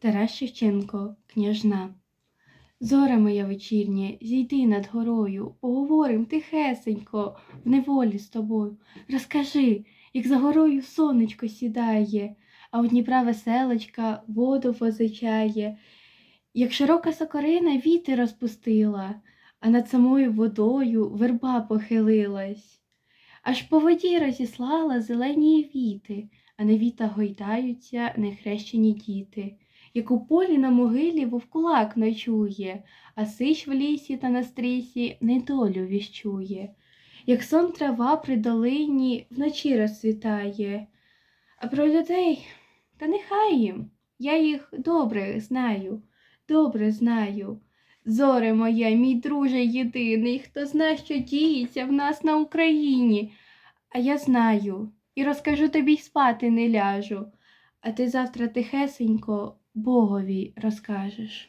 Тарас Шевченко, княжна. Зоре моя вечірнє, зійди над горою, поговорим тихесенько, в неволі з тобою. Розкажи, як за горою сонечко сідає, а у Дніпра веселочка воду позичає, як широка сокорина віти розпустила, а над самою водою верба похилилась. Аж по воді розіслала зелені віти, а на вітах гойдаються нехрещені діти. Як у полі на могилі вовкулак ночує, а сич в лісі та на стрісі недолю віщує. Як сон трава при долині вночі розцвітає. А про людей та нехай їм, я їх добре знаю, добре знаю. Зоре моє, мій друже єдиний, хто знає, що діється в нас на Україні. А я знаю, і розкажу тобі й спати не ляжу, а ти завтра тихесенько Богові розкажеш.